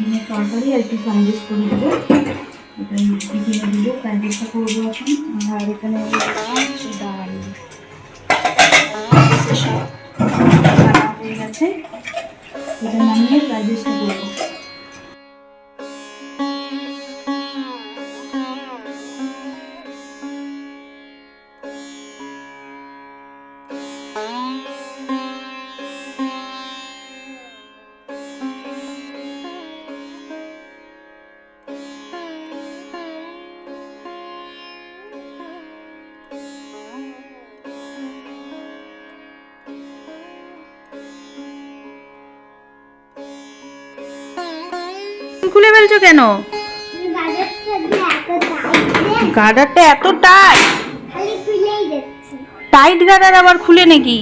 ডিমের তরকারি আর fried rice করে দেবো এটা টিফিনে দিব রাইসটা করব এখন। আর এখানে ডাল হয়ে গেছে। এটা নামিয়ে ফ্রাইড করব। খুলে ফেলছো কেন? গার্ডারটা এত টাইট। টাইট গার্ডার আবার খুলে নাকি?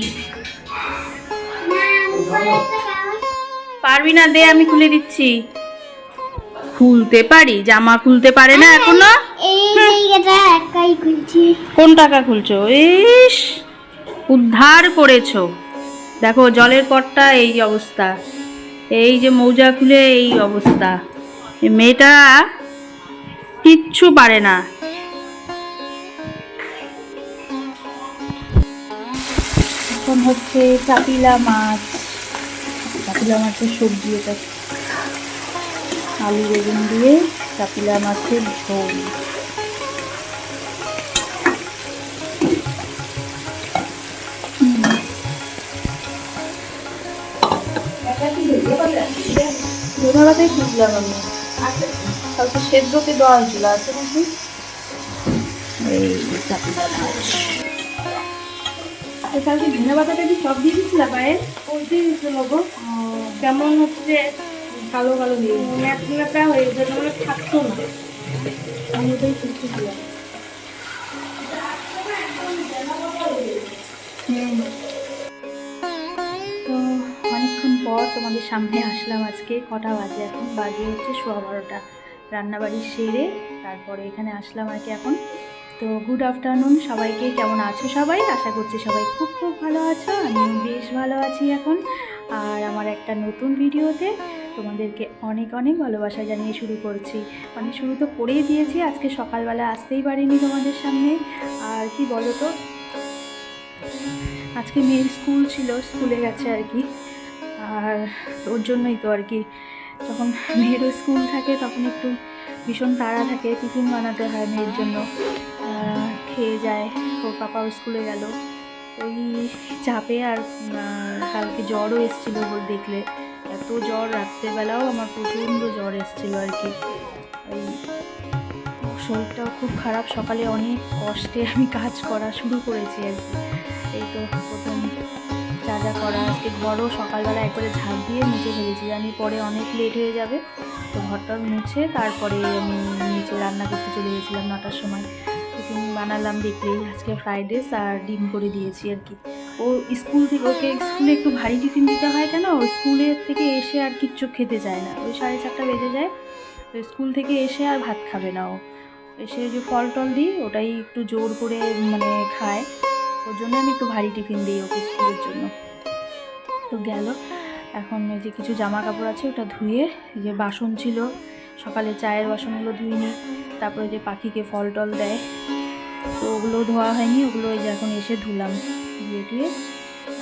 পারবি না, দে, আমি খুলে দিচ্ছি। খুলতে পারি, জামা খুলতে পারে না এখনও? কোন টাকা খুলছো? ইস, উদ্ধার করেছ। দেখো, জলের পটটা এই অবস্থা। এই যে মৌজা খুলে, এই অবস্থা। মেয়েটা কিচ্ছু পারে না। এখন হচ্ছে চাপিলা মাছ। চাপিলা মাছের সবজি এটা। আলু, বেগুন দিয়ে চাপিলা মাছের ঝোল। ধনে খুঁজলাম আমি সেদ্ধতে দেওয়া হয়েছিল আছে কালকে ধনে পাতাটা কি সব দিয়ে দিচ্ছিল পায়ে গো। কেমন হচ্ছে? কালো কালো হয়ে ম্যাট হয়ে যেন মানে থাকতো না। আমি ওটাই খুঁজতেছিলাম তো তোমাদের সামনে আসলাম আজকে। কটা বাজে এখন? বাজে হচ্ছে সোয়া বারোটা। রান্নাবাড়ি সেরে তারপরে এখানে আসলাম আর কি এখন। তো গুড আফটারনুন সবাইকে কেমন আছো সবাই? আশা করছি সবাই খুব খুব ভালো আছো, আমিও বেশ ভালো আছি এখন। আর আমার একটা নতুন ভিডিওতে তোমাদেরকে অনেক অনেক ভালোবাসা জানিয়ে শুরু করছি। মানে শুরু তো করেই দিয়েছি, আজকে সকালবেলা আসতেই পারিনি তোমাদের সামনে। আর কি বলো তো? আজকে মেয়ের স্কুল ছিল, স্কুলে গেছে আর কি। আর ওর জন্যই তো আর কি। যখন মেয়েরও স্কুল থাকে তখন একটু ভীষণ তাড়া থাকে, টিফিন বানাতে হয় মেয়ের জন্য। খেয়ে যায়, ওর পাপাও স্কুলে গেল। ওই চাপে আর কালকে জ্বরও এসেছিল বল দেখলে। এত জ্বর, রাত্রেবেলাও আমার প্রচণ্ড জ্বর এসেছিল আর কি। ওই শরীরটাও খুব খারাপ, সকালে অনেক কষ্টে আমি কাজ করা শুরু করেছি আর কি। এই তো প্রথম যা করা, আজকে ঘরও সকালবেলা একবারে ঝাঁপ দিয়ে মুছে ফেলেছি, জানি পরে অনেক লেট হয়ে যাবে। তো ঘরটা মুছে তারপরে আমি নিচে রান্না করতে চলে গেছিলাম নটার সময়। টিফিন বানালাম দেখলেই, আজকে ফ্রাইড রাইস আর ডিম করে দিয়েছি আর কি। ও স্কুল থেকে, ওকে স্কুলে একটু ভারী টিফিন দিতে হয় কেন? ও স্কুলের থেকে এসে আর কিচ্ছু খেতে চায় না। ওই সাড়ে চারটা বেজে যায়, তো স্কুল থেকে এসে আর ভাত খাবে না ও। এসে যে ফল টল দিই, ওটাই একটু জোর করে মানে খায়। ওর জন্য আমি একটু ভারী টিফিন দিই ওকে স্কুলের জন্য। তো গেল। এখন এই যে কিছু জামা কাপড় আছে, ওটা ধুয়ে যে বাসন ছিল, সকালে চায়ের বাসনগুলো ধুই নি তারপরে যে পাখিকে ফল টল দেয়, তো ওগুলো ধোয়া হয়নি, ওগুলো এই যে এখন এসে ধুলাম ধুয়ে টুয়ে।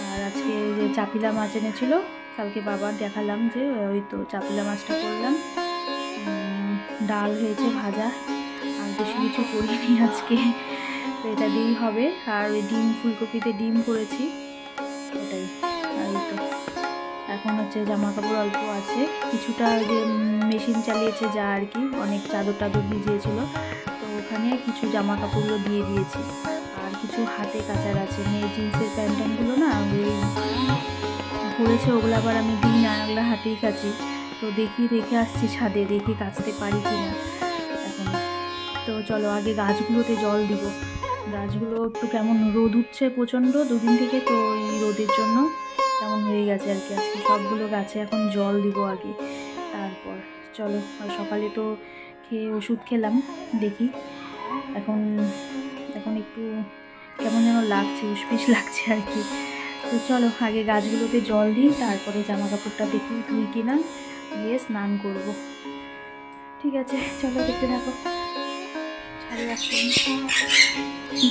আর আজকে যে চাপিলা মাছ এনেছিল, কালকে বাবার দেখালাম যে ওই তো চাপিলা মাছটা করলাম। ডাল হয়েছে ভাজা, আর বেশি কিছু করিনি আজকে, তো এটা দিয়েই হবে। আর ওই ডিম, ফুলকপিতে ডিম করেছি ওটাই এখন হচ্ছে জামা কাপড় অল্প আছে। কিছুটা যে মেশিন চালিয়েছে যা আর কি, অনেক চাদর টাদর ভিজিয়েছিল। তো ওখানে কিছু জামা কাপড়গুলো দিয়ে দিয়েছি। আর কিছু হাতে কাচার আছে। মেয়ে জিন্সের প্যান্ট ট্যান্টগুলো না পরেছে ওগুলো আবার আমি দিই না ওগুলো হাতেই কাচি। তো দেখি রেখে আসছি ছাদে, দেখি কাচতে পারি কি না। এখন তো চলো, আগে গাছগুলোতে জল দিব। গাছগুলো একটু কেমন রোদ উঠছে প্রচণ্ড, দুদিন থেকে তো এই রোদের জন্য। কেমন হয়ে গেছে আর কি? আজকে সবগুলো গাছে এখন জল দিব আগে। তারপর চলো সকালে তো খেয়ে ওষুধ খেলাম, দেখি। এখন এখন একটু কেমন যেন লাগছে উসপিস লাগছে আর কি। তো চলো, আগে গাছগুলোতে জল দিই, তারপরে জামা কাপড়টা দেখি ধুই কিনা, দিয়ে স্নান করব। ঠিক আছে, চলো দেখতে থাকো।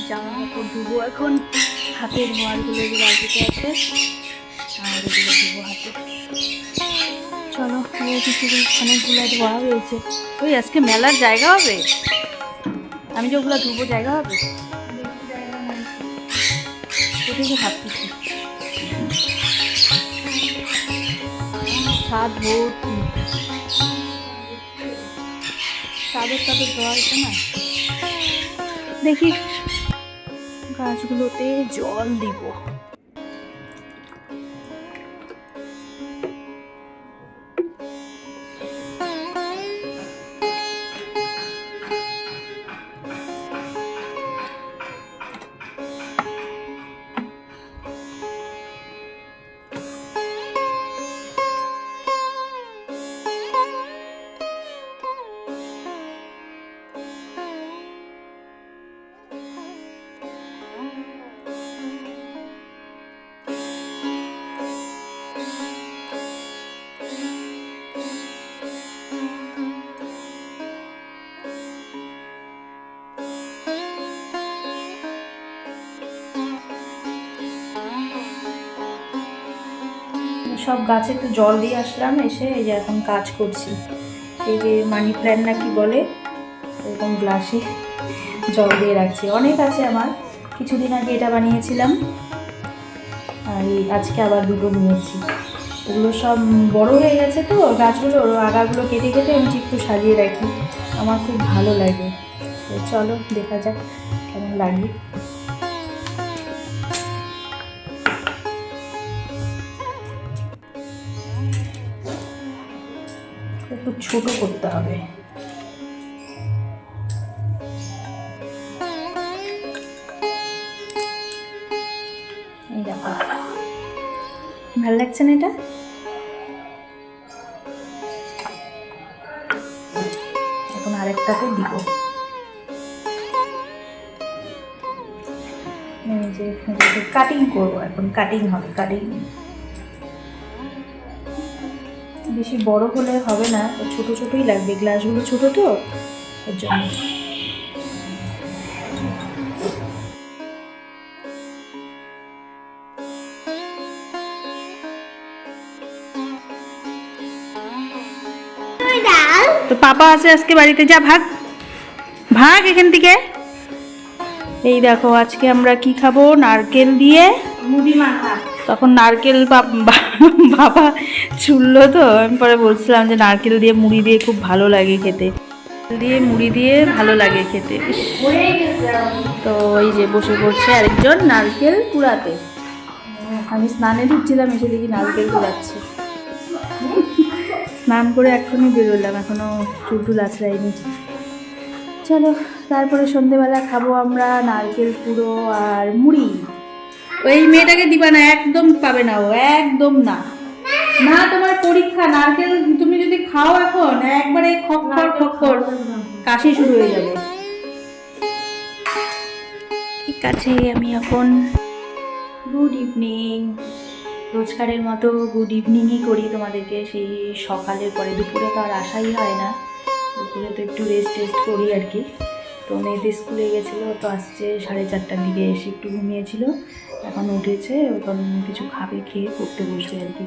জামা কাপড় ধুবো এখন। হাতের মোয়ারগুলো যে বালতিতে আছে। আর চলো অনেকগুলো ধোয়া হয়েছে ওই আজকে মেলার জায়গা হবে? আমি যে ওগুলো ধুবো, জায়গা হবে? হয়েছে না? দেখি, গাছগুলোতে জল দিব। সব গাছে তো জল দিয়ে আসলাম, এসে এই যে এখন কাজ করছি। এই যে মানি প্ল্যান্ট না কি বলে, এরকম গ্লাসে জল দিয়ে রাখছি। অনেক আছে আমার, কিছুদিন আগে এটা বানিয়েছিলাম, আর আজকে আবার দুটো নিয়েছি। এগুলো সব বড় হয়ে গেছে তো, গাছগুলো, আগাগুলো কেটে কেটে আমি একটু সাজিয়ে রাখি। আমার খুব ভালো লাগে। চলো, দেখা যাক কেমন লাগে। ছোট করতে হবে। ভালো লাগছে না এটা? এখন আরেকটাতে দিব। কাটিং করব এখন। কাটিং হবে কাটিং বেশি বড় হলে হবে না তো ছোট ছোটই লাগবে। গ্লাসগুলো ছোট তো এর জন্য। তো পাপা আছে আজকে বাড়িতে যা ভাগ। ভাগ এখান থেকে। এই দেখো আজকে আমরা কি খাব? নারকেল দিয়ে মুড়ি মাখা তখন নারকেল বাবা ছুললো তো। আমি পরে বলছিলাম যে নারকেল দিয়ে মুড়ি দিয়ে খুব ভালো লাগে খেতে। দিয়ে মুড়ি দিয়ে ভালো লাগে খেতে। তো এই যে বসে পড়ছে আরেকজন নারকেল কুড়াতে। আমি স্নানে ঢুকছিলাম, এসে দেখি নারকেল কুড়াচ্ছে। স্নান করে এখনই বেরোলাম এখনও চুল টুল আছড়াইনি চলো, তারপরে সন্ধেবেলা খাব আমরা নারকেল কুড়ো আর মুড়ি। ওই মেয়েটাকে দিবা না একদম পাবে না ও একদম না। না তোমার পরীক্ষা নারকেল তুমি যদি খাও এখন একবারে খক্কর খক্কর কাশি শুরু হয়ে যাবে। ঠিক আছে আমি এখন গুড ইভিনিং রোজকারের মতো গুড ইভিনিংই করি তোমাদেরকে সেই সকালের পরে। দুপুরে তো আর আসাই হয় না। দুপুরে তো একটু রেস্ট টেস্ট করি আর কি। তো মেয়েদের স্কুলে গেছিল তো আসছে সাড়ে চারটার দিকে এসে একটু ঘুমিয়েছিল। এখন উঠেছে, এখন কিছু খাবে, খেয়ে পড়তে বসবে আর কি।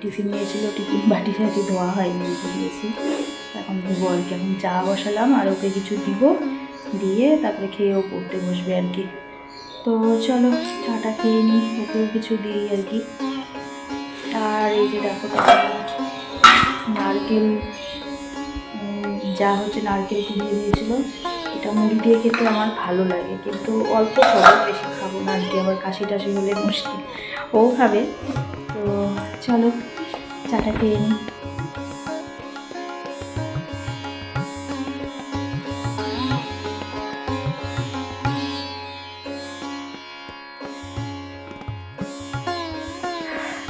টিফিন নিয়েছিল, টিফিন বাটি টাটি ধোয়া হয়নি দিয়েছি। এখন দেবো আর কি, এখন চা বসালাম আর ওকে কিছু দিব দিয়ে তারপরে খেয়েও পড়তে বসবে আর কি। তো চলো, চাটা খেয়ে নিই ওকেও কিছু দিই আর কি। আর এই যে দেখো নারকেল যা হচ্ছে নারকেল কুড়িয়ে দিয়েছিল। এটা মুড়ি দিয়ে খেতে আমার ভালো লাগে, কিন্তু অল্প খাব বেশি খাব না আর কি আবার কাশি টাশি হলে মুশকিল। ও খাবে, তো চলো, চাটা খেয়ে নিই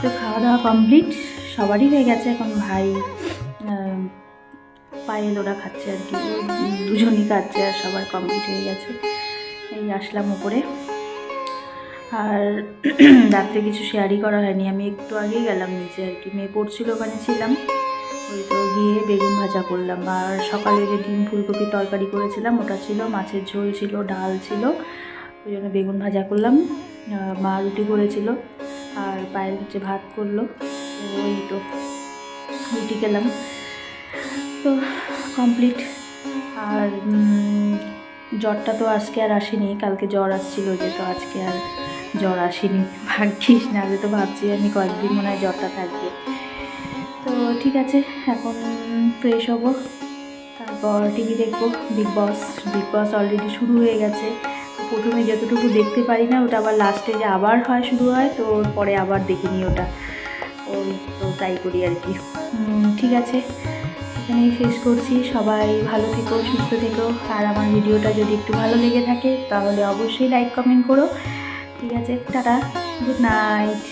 তো খাওয়া দাওয়া কমপ্লিট সবারই হয়ে গেছে এখন ভাই। পায়েল ওরা খাচ্ছে আর কি। দুজনই খাচ্ছে আর সবার কমপ্লিট হয়ে গেছে। এই আসলাম উপরে। আর রাত্রে কিছু শেয়ারই করা হয়নি। আমি একটু আগেই গেলাম নিচে আর কি। মেয়ে পড়ছিল ওখানে ছিলাম। ওই তো গিয়ে বেগুন ভাজা করলাম। আর সকালে যে ডিম ফুলকপি তরকারি করেছিলাম, ওটা ছিল, মাছের ঝোল ছিল, ডাল ছিল। ওই জন্য বেগুন ভাজা করলাম। মা রুটি করেছিল। আর পায়েল হচ্ছে ভাত করল। ওই তো রুটি খেলাম। তো কমপ্লিট আর জ্বরটা তো আজকে আর আসেনি, কালকে জ্বর আসছিল যে তো আজকে আর জ্বর আসেনি। ভাগ্যিস না তো ভাবছি আমি কয়েকদিন মনে হয় জ্বরটা থাকবে। তো ঠিক আছে, এখন ফ্রেশ হব। তারপর টিভি দেখব Bigg Boss Bigg Boss already শুরু হয়ে গেছে। প্রথমে যতটুকু দেখতে পারি না, ওটা আবার লাস্টে যে আবার হয় শুরু হয়, তো পরে আবার দেখিনি ওটা। ওই তো তাই করি আর কি। ঠিক আছে। এখানেই শেষ করছি। সবাই ভালো থেকো, সুস্থ থেকো। আর আমার ভিডিওটা যদি একটু ভালো লেগে থাকে, তাহলে অবশ্যই লাইক কমেন্ট করো। ঠিক আছে, টাটা গুড নাইট